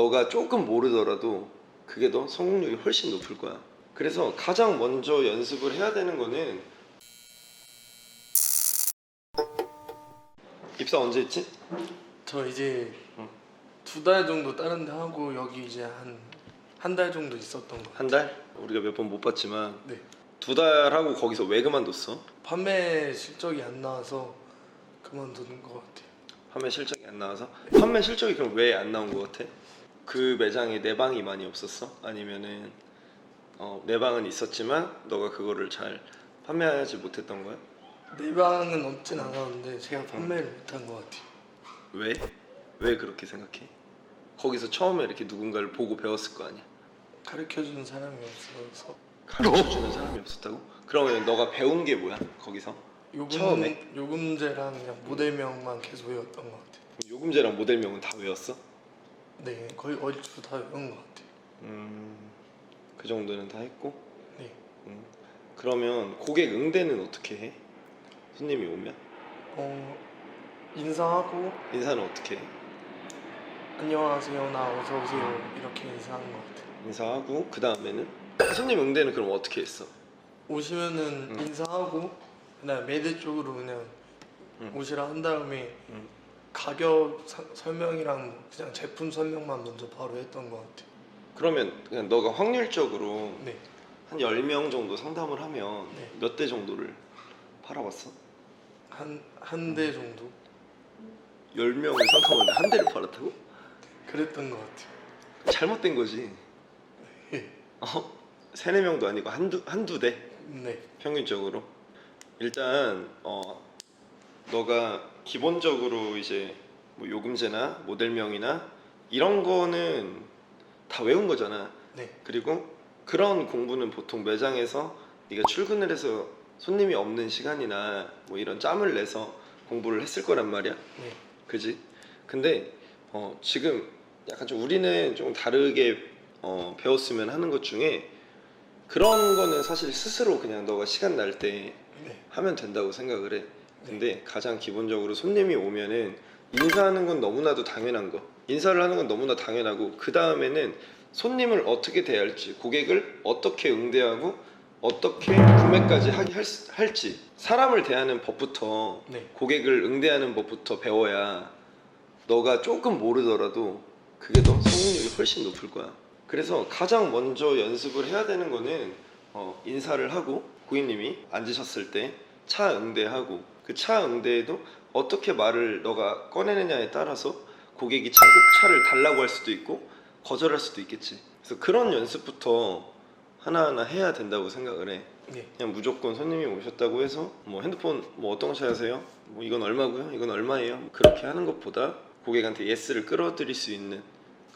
너가 조금 모르더라도 그게 더 성공률이 훨씬 높을 거야. 그래서 가장 먼저 연습을 해야 되는 거는 입사 언제 했지? 저 이제 응. 두달 정도 다른 데 하고 여기 이제 한 한 달 정도 있었던 거. 한 달? 우리가 몇 번 못 봤지만 네. 두 달 하고 거기서 왜 그만뒀어? 판매 실적이 안 나와서 그만두는 것 같아요. 판매 실적이 안 나와서 판매 실적이 그럼 왜 안 나온 것 같아? 그 매장에 내 방이 많이 없었어? 아니면은 어, 내 방은 있었지만 너가 그거를 잘 판매하지 못했던 거야? 내 방은 없진 않았는데 제가 판매를 못한 것 같아요. 왜? 왜 그렇게 생각해? 거기서 처음에 이렇게 누군가를 보고 배웠을 거 아니야? 가르쳐 주는 사람이 없어서 가르쳐 주는 사람이 없었다고? 그러면 너가 배운 게 뭐야? 거기서? 요금 처음에? 요금제랑 그냥 모델명만 계속 외웠던 것 같아요. 요금제랑 모델명은 다 외웠어? 네, 거의 얼추 다 외운 것 같아요. 음, 그 정도는 다 했고 네, 음. 그러면 고객 응대는 어떻게 해? 손님이 오면 어 인사하고 인사는 어떻게 해? 안녕하세요, 나 어서 오세요 이렇게 인사하는 것 같아요. 인사하고 그 다음에는 손님 응대는 그럼 어떻게 했어? 오시면은 음. 인사하고 그다음 매대 쪽으로 그냥 음. 오시라 한 다음에 음. 가격 사- 설명이랑 그냥 제품 설명만 먼저 바로 했던 것 같아요. 그러면 그냥 너가 확률적으로 네, 한 10명 정도 상담을 하면 네. 몇 대 정도를 팔아봤어? 한 한 대 정도 10명을 상담하는데 한 대를 팔았다고? 그랬던 것 같아요. 잘못된 거지 예. 어? 세네 명도 아니고 한두, 한두 대? 네, 평균적으로 일단 어 너가 기본적으로 이제 뭐 요금제나 모델명이나 이런 거는 다 외운 거잖아. 네, 그리고 그런 공부는 보통 매장에서 네가 출근을 해서 손님이 없는 시간이나 뭐 이런 짬을 내서 공부를 했을 거란 말이야. 네, 그지? 근데 어 지금 약간 좀 우리는 좀 다르게 어 배웠으면 하는 것 중에 그런 거는 사실 스스로 그냥 너가 시간 날때 네, 하면 된다고 생각을 해. 근데 가장 기본적으로 손님이 오면은 인사하는 건 너무나도 당연한 거. 인사를 하는 건 너무나 당연하고 그 다음에는 손님을 어떻게 대할지, 고객을 어떻게 응대하고 어떻게 구매까지 하기 할, 수- 할지 사람을 대하는 법부터 네, 고객을 응대하는 법부터 배워야 너가 조금 모르더라도 그게 더 성공률이 훨씬 높을 거야. 그래서 가장 먼저 연습을 해야 되는 거는 어, 인사를 하고 고객님이 앉으셨을 때 차 응대하고 그 차 응대에도 어떻게 말을 너가 꺼내느냐에 따라서 고객이 차, 차를 달라고 할 수도 있고 거절할 수도 있겠지. 그래서 그런 연습부터 하나하나 해야 된다고 생각을 해. 네, 그냥 무조건 손님이 오셨다고 해서 뭐 핸드폰 뭐 어떤 거 찾으세요? 뭐 이건 얼마고요? 이건 얼마예요? 그렇게 하는 것보다 고객한테 예스를 끌어들일 수 있는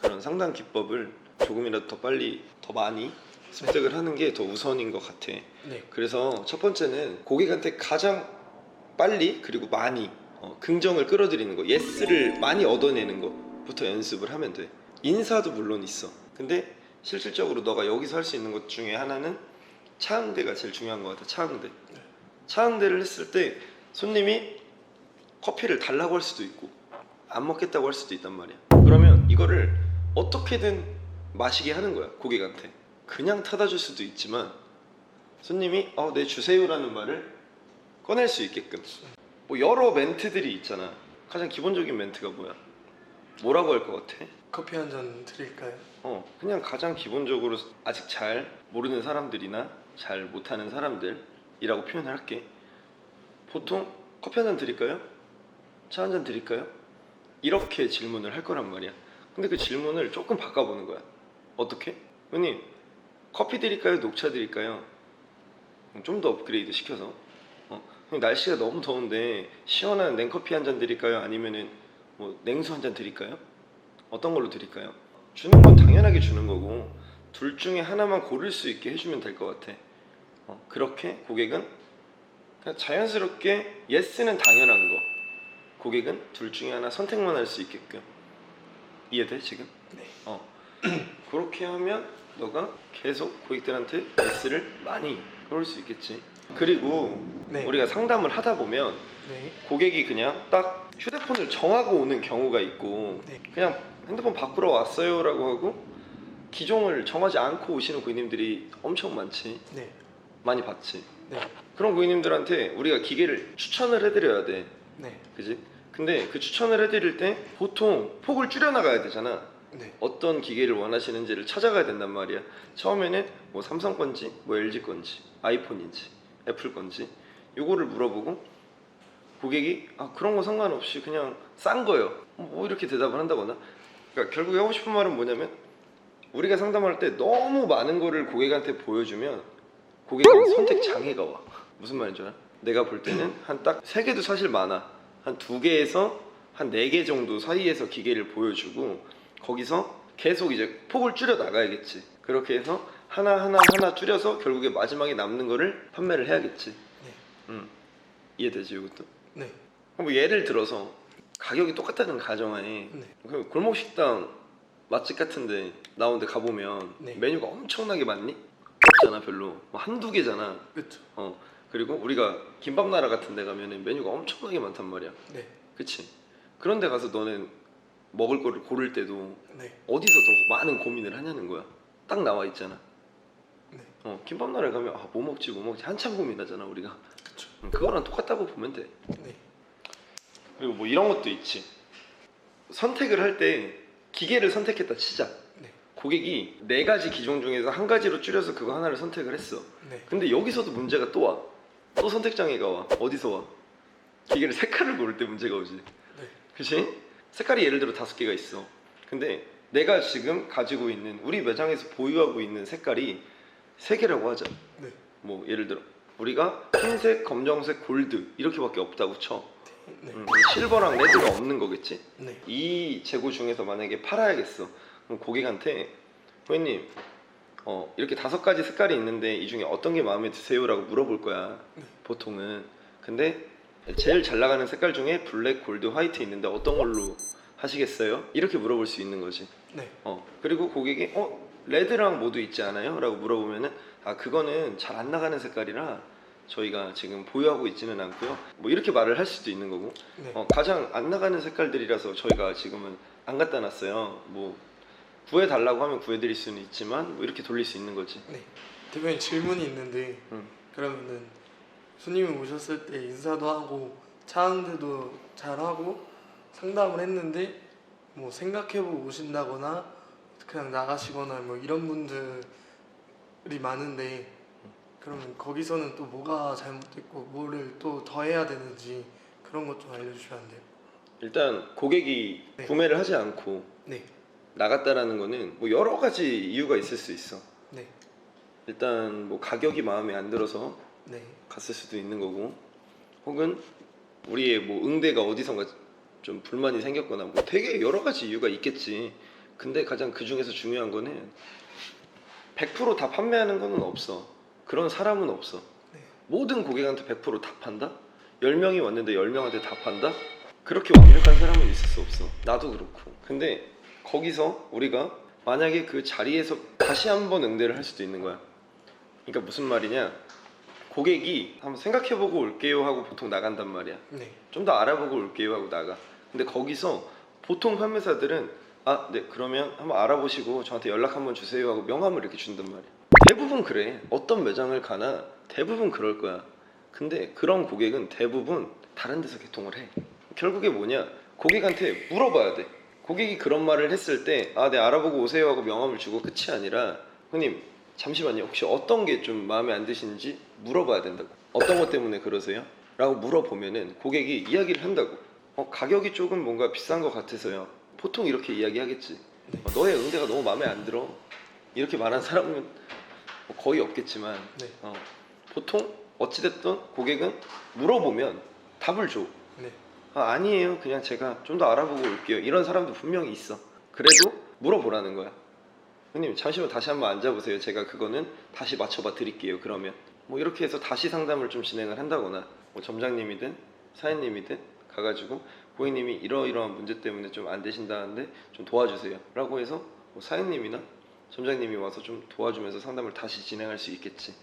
그런 상담 기법을 조금이라도 더 빨리 더 많이 습득을 하는 게 더 우선인 것 같아. 네, 그래서 첫 번째는 고객한테 가장 빨리 그리고 많이 어, 긍정을 끌어들이는 거, 예스를 많이 얻어내는 것부터 연습을 하면 돼. 인사도 물론 있어. 근데 실질적으로 너가 여기서 할 수 있는 것 중에 하나는 차응대가 제일 중요한 것 같아. 차응대. 차응대를 했을 때 손님이 커피를 달라고 할 수도 있고 안 먹겠다고 할 수도 있단 말이야. 그러면 이거를 어떻게든 마시게 하는 거야 고객한테. 그냥 타다 줄 수도 있지만 손님이 어, 네 주세요라는 말을 꺼낼 수 있게끔. 뭐 여러 멘트들이 있잖아. 가장 기본적인 멘트가 뭐야? 뭐라고 할 것 같아? 커피 한 잔 드릴까요? 어 그냥 가장 기본적으로 아직 잘 모르는 사람들이나 잘 못하는 사람들이라고 표현을 할게. 보통 커피 한 잔 드릴까요? 차 한 잔 드릴까요? 이렇게 질문을 할 거란 말이야. 근데 그 질문을 조금 바꿔보는 거야. 어떻게? 형님 커피 드릴까요? 녹차 드릴까요? 좀 더 업그레이드 시켜서 날씨가 너무 더운데 시원한 냉커피 한 잔 드릴까요? 아니면은 뭐 냉수 한 잔 드릴까요? 어떤 걸로 드릴까요? 주는 건 당연하게 주는 거고 둘 중에 하나만 고를 수 있게 해주면 될 것 같아. 어, 그렇게 고객은 자연스럽게 예스는 당연한 거. 고객은 둘 중에 하나 선택만 할 수 있게끔 이해돼 지금? 네. 어 그렇게 하면 너가 계속 고객들한테 예스를 많이 끌을 수 있겠지. 그리고 네, 우리가 상담을 하다 보면 네, 고객이 그냥 딱 휴대폰을 정하고 오는 경우가 있고 네. 그냥 핸드폰 바꾸러 왔어요라고 하고 기종을 정하지 않고 오시는 고객님들이 엄청 많지 네. 많이 봤지 네. 그런 고객님들한테 우리가 기계를 추천을 해드려야 돼 네. 그지? 근데 그 추천을 해드릴 때 보통 폭을 줄여나가야 되잖아 네. 어떤 기계를 원하시는지를 찾아가야 된단 말이야. 처음에는 뭐 삼성 건지 뭐 LG 건지 아이폰인지 애플 건지 요거를 물어보고 고객이 아 그런 거 상관없이 그냥 싼 거요. 뭐 이렇게 대답을 한다거나. 그러니까 결국에 하고 싶은 말은 뭐냐면 우리가 상담할 때 너무 많은 거를 고객한테 보여주면 고객은 선택 장애가 와. 무슨 말인지 알아? 내가 볼 때는 한 딱 세 개도 사실 많아. 한 두 개에서 한 네 개 정도 사이에서 기계를 보여주고 거기서 계속 이제 폭을 줄여 나가야겠지 그렇게 해서 하나 하나 하나 줄여서 결국에 마지막에 남는 거를 판매를 해야겠지 네. 음. 이해되지 이것도? 네. 뭐 예를 들어서 가격이 똑같다는 가정하에 네. 그 골목 식당 맛집 같은데 나오는데 가보면 네. 메뉴가 엄청나게 많니? 없잖아 별로 뭐 한두 개잖아 그렇죠. 어 그리고 우리가 김밥 나라 같은 데 가면은 메뉴가 엄청나게 많단 말이야 네. 그치? 그런데 가서 너는 먹을 거를 고를 때도 네. 어디서 더 많은 고민을 하냐는 거야 딱 나와 있잖아 네. 어 김밥 나라에 가면 아, 뭐 먹지 뭐 먹지 한참 고민하잖아 우리가 그렇죠. 음, 그거랑 똑같다고 보면 돼 네. 그리고 뭐 이런 것도 있지. 선택을 할 때 기계를 선택했다 치자. 네. 고객이 네 가지 기종 중에서 한 가지로 줄여서 그거 하나를 선택을 했어. 네. 근데 여기서도 문제가 또 와. 또 선택 장애가 와. 어디서 와? 기계를 색깔을 고를 때 문제가 오지. 네. 그치? 색깔이 예를 들어 다섯 개가 있어. 근데 내가 지금 가지고 있는 우리 매장에서 보유하고 있는 색깔이 세 개라고 하자. 네. 뭐 예를 들어 우리가 흰색, 검정색, 골드 이렇게밖에 없다고 쳐. 네. 음, 실버랑 레드가 없는 거겠지? 네. 이 재고 중에서 만약에 팔아야겠어. 그럼 고객한테 고객님 어, 이렇게 다섯 가지 색깔이 있는데 이 중에 어떤 게 마음에 드세요라고 물어볼 거야. 네. 보통은. 근데 제일 잘 나가는 색깔 중에 블랙, 골드, 화이트 있는데 어떤 걸로 하시겠어요? 이렇게 물어볼 수 있는 거지. 네. 어 그리고 고객이 어 레드랑 모두 있지 않아요? 라고 물어보면은 아 그거는 잘 안 나가는 색깔이라 저희가 지금 보유하고 있지는 않고요. 뭐 이렇게 말을 할 수도 있는 거고 네. 어, 가장 안 나가는 색깔들이라서 저희가 지금은 안 갖다 놨어요. 뭐 구해 달라고 하면 구해 드릴 수는 있지만 뭐 이렇게 돌릴 수 있는 거지. 네. 대표님 질문이 있는데 음. 그러면은 손님이 오셨을 때 인사도 하고 차 한대도 잘 하고 상담을 했는데 뭐 생각해보고 오신다거나 그냥 나가시거나 뭐 이런 분들이 많은데 그러면 거기서는 또 뭐가 잘못됐고 뭐를 또 더 해야 되는지 그런 것 좀 알려주시면 안 돼요? 일단 고객이 네. 구매를 하지 않고 네, 나갔다라는 거는 뭐 여러 가지 이유가 있을 수 있어. 네, 일단 뭐 가격이 마음에 안 들어서 네, 갔을 수도 있는 거고 혹은 우리의 뭐 응대가 어디선가 좀 불만이 생겼거나 뭐 되게 여러 가지 이유가 있겠지. 근데 가장 그 중에서 중요한 거는 100%다 판매하는 거는 없어. 그런 사람은 없어. 네, 모든 고객한테 100%다 판다? 10명이 왔는데 10명한테 다 판다? 그렇게 완벽한 사람은 있을 수 없어. 나도 그렇고. 근데 거기서 우리가 만약에 그 자리에서 다시 한번 응대를 할 수도 있는 거야. 그러니까 무슨 말이냐 고객이 한번 생각해보고 올게요 하고 보통 나간단 말이야. 네, 좀 더 알아보고 올게요 하고 나가. 근데 거기서 보통 판매사들은 아 네 그러면 한번 알아보시고 저한테 연락 한번 주세요 하고 명함을 이렇게 준단 말이야. 대부분 그래. 어떤 매장을 가나 대부분 그럴 거야. 근데 그런 고객은 대부분 다른 데서 개통을 해. 결국에 뭐냐? 고객한테 물어봐야 돼. 고객이 그런 말을 했을 때 아 네 알아보고 오세요 하고 명함을 주고 끝이 아니라 형님 잠시만요 혹시 어떤 게 좀 마음에 안 드시는지 물어봐야 된다고 어떤 것 때문에 그러세요? 라고 물어보면은 고객이 이야기를 한다고 어, 가격이 조금 뭔가 비싼 것 같아서요 보통 이렇게 이야기하겠지 네. 어, 너의 응대가 너무 마음에 안 들어 이렇게 말한 사람은 뭐 거의 없겠지만 네, 어, 보통 어찌됐든 고객은 물어보면 답을 줘 네, 아, 아니에요. 그냥 제가 좀 더 알아보고 올게요. 이런 사람도 분명히 있어. 그래도 물어보라는 거야. 형님, 잠시만 다시 한번 앉아보세요. 제가 그거는 다시 맞춰봐 드릴게요. 그러면. 뭐 이렇게 해서 다시 상담을 좀 진행을 한다거나, 뭐 점장님이든 사장님이든 가가지고 고객님이 이러이러한 문제 때문에 좀 안 되신다는데 좀 도와주세요. 라고 해서 뭐 사장님이나 점장님이 와서 좀 도와주면서 상담을 다시 진행할 수 있겠지.